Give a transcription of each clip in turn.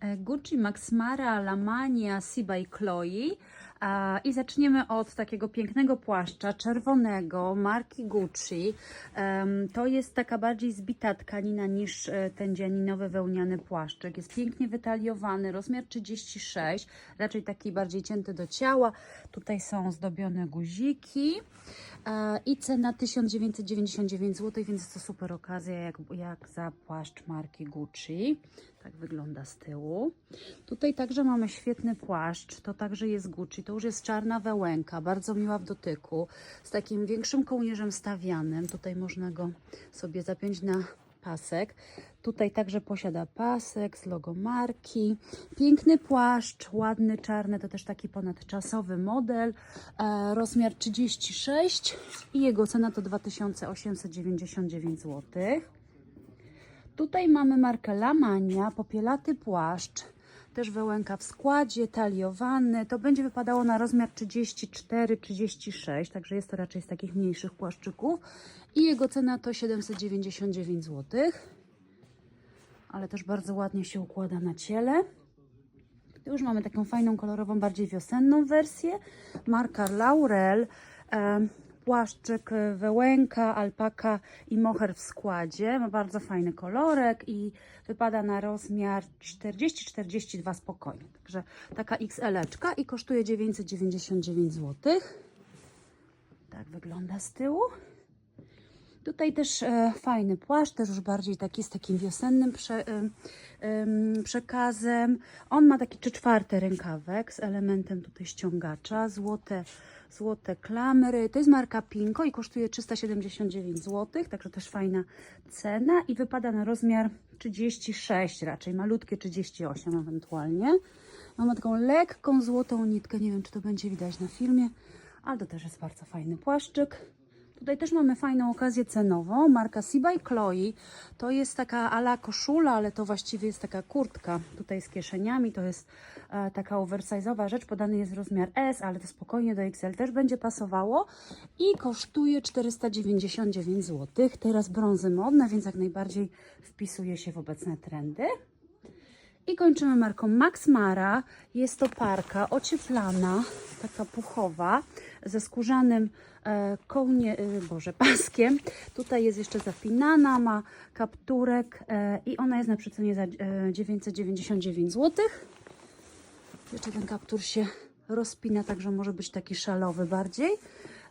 Gucci Max Mara Lamania Siba i Chloe. I zaczniemy od takiego pięknego płaszcza czerwonego marki Gucci. To jest taka bardziej zbita tkanina niż e, ten dzianinowy wełniany płaszczyk. Jest pięknie wytaliowany, rozmiar 36, raczej taki bardziej cięty do ciała. Tutaj są zdobione guziki. E, I cena 1999 zł, więc to super okazja jak, jak za płaszcz marki Gucci. Tak wygląda z tyłu. Tutaj także mamy świetny płaszcz, to także jest Gucci, to już jest czarna wełenka, bardzo miła w dotyku, z takim większym kołnierzem stawianym. Tutaj można go sobie zapiąć na pasek. Tutaj także posiada pasek z logo marki. Piękny płaszcz, ładny, czarny, to też taki ponadczasowy model. E, rozmiar 36 i jego cena to 2899 zł. Tutaj mamy markę Lamania, popielaty płaszcz, też wełenka w składzie, taliowany. To będzie wypadało na rozmiar 34-36, także jest to raczej z takich mniejszych płaszczyków. I jego cena to 799 zł. Ale też bardzo ładnie się układa na ciele. Tu już mamy taką fajną, kolorową, bardziej wiosenną wersję. Marka Laurel. Płaszczyk, e, wełenka, alpaka i moher w składzie. Ma bardzo fajny kolorek i wypada na rozmiar 40-42 spokojnie. Także taka XL-eczka i kosztuje 999 zł. Tak wygląda z tyłu. Tutaj też e, fajny płaszcz, też już bardziej taki z takim wiosennym prze, em, em, przekazem. On ma taki trzy czwarte rękawek z elementem tutaj ściągacza, złote, złote klamry. To jest marka Pinko i kosztuje 379 zł, także też fajna cena i wypada na rozmiar 36 raczej, malutkie 38 ewentualnie. Mamy taką lekką złotą nitkę, nie wiem czy to będzie widać na filmie, ale to też jest bardzo fajny płaszczyk. Tutaj też mamy fajną okazję cenową. Marka Siba Chloe. To jest taka ala koszula, ale to właściwie jest taka kurtka tutaj z kieszeniami. To jest e, taka oversize'owa rzecz. Podany jest rozmiar S, ale to spokojnie do XL też będzie pasowało. I kosztuje 499 zł. Teraz brązy modne, więc jak najbardziej wpisuje się w obecne trendy. I kończymy marką Max Mara. Jest to parka ocieplana, taka puchowa, ze skórzanym e, kołnie, e, boże, paskiem. Tutaj jest jeszcze zapinana, ma kapturek e, i ona jest na przecenie za e, 999 zł. Jeszcze ten kaptur się rozpina, także może być taki szalowy bardziej.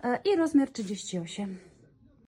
E, I rozmiar 38.